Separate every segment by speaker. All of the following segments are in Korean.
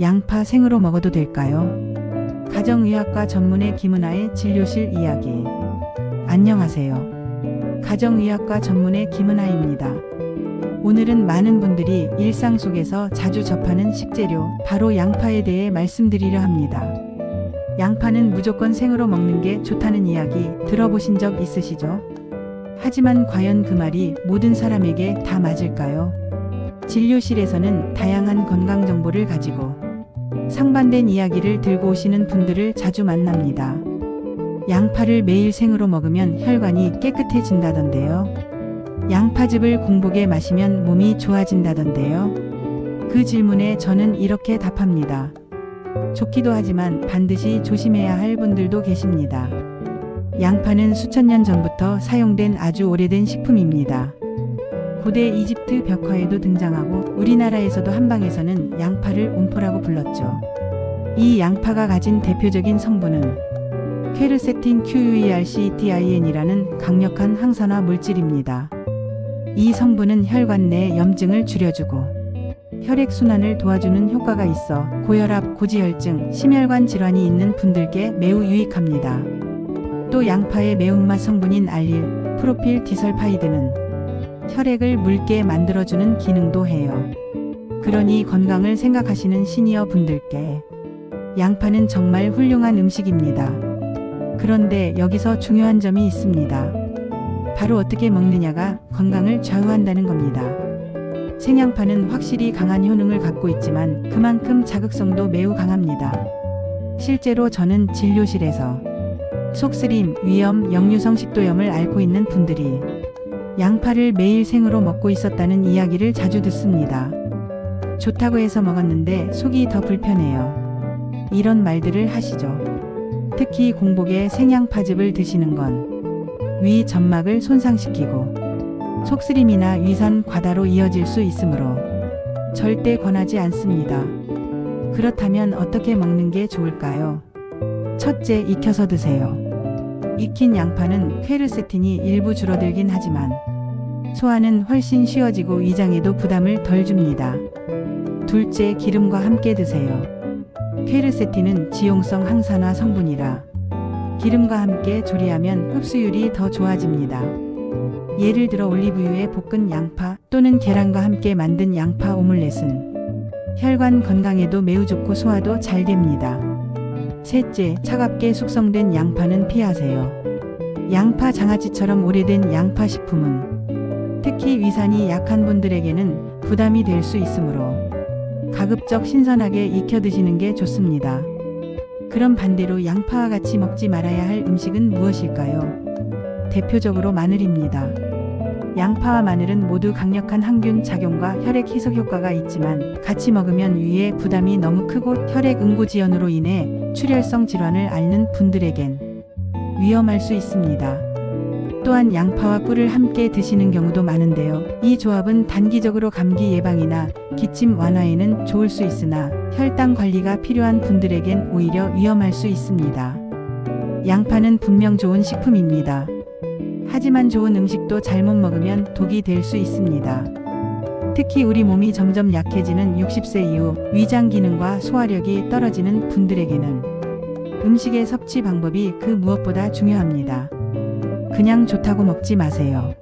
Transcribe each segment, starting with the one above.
Speaker 1: 양파 생으로 먹어도 될까요? 가정의학과 전문의 김은아의 진료실 이야기. 안녕하세요. 가정의학과 전문의 김은아입니다. 오늘은 많은 분들이 일상 속에서 자주 접하는 식재료, 바로 양파에 대해 말씀드리려 합니다. 양파는 무조건 생으로 먹는 게 좋다는 이야기 들어보신 적 있으시죠? 하지만 과연 그 말이 모든 사람에게 다 맞을까요? 진료실에서는 다양한 건강 정보를 가지고 상반된 이야기를 들고 오시는 분들을 자주 만납니다. 양파를 매일 생으로 먹으면 혈관이 깨끗해진다던데요. 양파즙을 공복에 마시면 몸이 좋아진다던데요. 그 질문에 저는 이렇게 답합니다. 좋기도 하지만 반드시 조심해야 할 분들도 계십니다. 양파는 수천 년 전부터 사용된 아주 오래된 식품입니다. 고대 이집트 벽화에도 등장하고 우리나라에서도 한방에서는 양파를 옴포라고 불렀죠. 이 양파가 가진 대표적인 성분은 퀘르세틴 QUERCTIN이라는 강력한 항산화 물질입니다. 이 성분은 혈관 내 염증을 줄여주고 혈액 순환을 도와주는 효과가 있어 고혈압, 고지혈증, 심혈관 질환이 있는 분들께 매우 유익합니다. 또 양파의 매운맛 성분인 알릴, 프로필 디설파이드는 혈액을 묽게 만들어주는 기능도 해요. 그러니 건강을 생각하시는 시니어 분들께 양파는 정말 훌륭한 음식입니다. 그런데 여기서 중요한 점이 있습니다. 바로 어떻게 먹느냐가 건강을 좌우한다는 겁니다. 생양파는 확실히 강한 효능을 갖고 있지만 그만큼 자극성도 매우 강합니다. 실제로 저는 진료실에서 속쓰림, 위염, 역류성 식도염을 앓고 있는 분들이 양파를 매일 생으로 먹고 있었다는 이야기를 자주 듣습니다. 좋다고 해서 먹었는데 속이 더 불편해요. 이런 말들을 하시죠. 특히 공복에 생양파즙을 드시는 건 위 점막을 손상시키고 속쓰림이나 위산 과다로 이어질 수 있으므로 절대 권하지 않습니다. 그렇다면 어떻게 먹는 게 좋을까요? 첫째, 익혀서 드세요. 익힌 양파는 퀘르세틴이 일부 줄어들긴 하지만 소화는 훨씬 쉬워지고 위장에도 부담을 덜 줍니다. 둘째, 기름과 함께 드세요. 퀘르세틴은 지용성 항산화 성분이라 기름과 함께 조리하면 흡수율이 더 좋아집니다. 예를 들어 올리브유에 볶은 양파 또는 계란과 함께 만든 양파 오믈렛은 혈관 건강에도 매우 좋고 소화도 잘 됩니다. 셋째, 차갑게 숙성된 양파는 피하세요. 양파 장아찌처럼 오래된 양파 식품은 특히 위산이 약한 분들에게는 부담이 될 수 있으므로 가급적 신선하게 익혀 드시는 게 좋습니다. 그럼 반대로 양파와 같이 먹지 말아야 할 음식은 무엇일까요? 대표적으로 마늘입니다. 양파와 마늘은 모두 강력한 항균 작용과 혈액 희석 효과가 있지만 같이 먹으면 위에 부담이 너무 크고 혈액 응고지연으로 인해 출혈성 질환을 앓는 분들에겐 위험할 수 있습니다. 또한 양파와 꿀을 함께 드시는 경우도 많은데요. 이 조합은 단기적으로 감기 예방이나 기침 완화에는 좋을 수 있으나 혈당 관리가 필요한 분들에겐 오히려 위험할 수 있습니다. 양파는 분명 좋은 식품입니다. 하지만 좋은 음식도 잘못 먹으면 독이 될 수 있습니다. 특히 우리 몸이 점점 약해지는 60세 이후 위장 기능과 소화력이 떨어지는 분들에게는 음식의 섭취 방법이 그 무엇보다 중요합니다. 그냥 좋다고 먹지 마세요.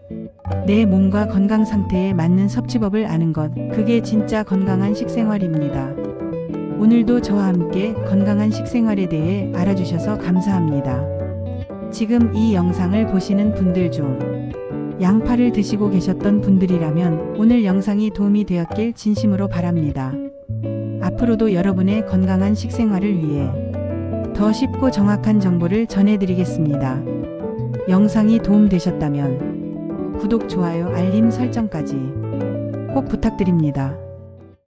Speaker 1: 내 몸과 건강 상태에 맞는 섭취법을 아는 것, 그게 진짜 건강한 식생활입니다. 오늘도 저와 함께 건강한 식생활에 대해 알아주셔서 감사합니다. 지금 이 영상을 보시는 분들 중 양파를 드시고 계셨던 분들이라면 오늘 영상이 도움이 되었길 진심으로 바랍니다. 앞으로도 여러분의 건강한 식생활을 위해 더 쉽고 정확한 정보를 전해드리겠습니다. 영상이 도움되셨다면 구독, 좋아요, 알림 설정까지 꼭 부탁드립니다.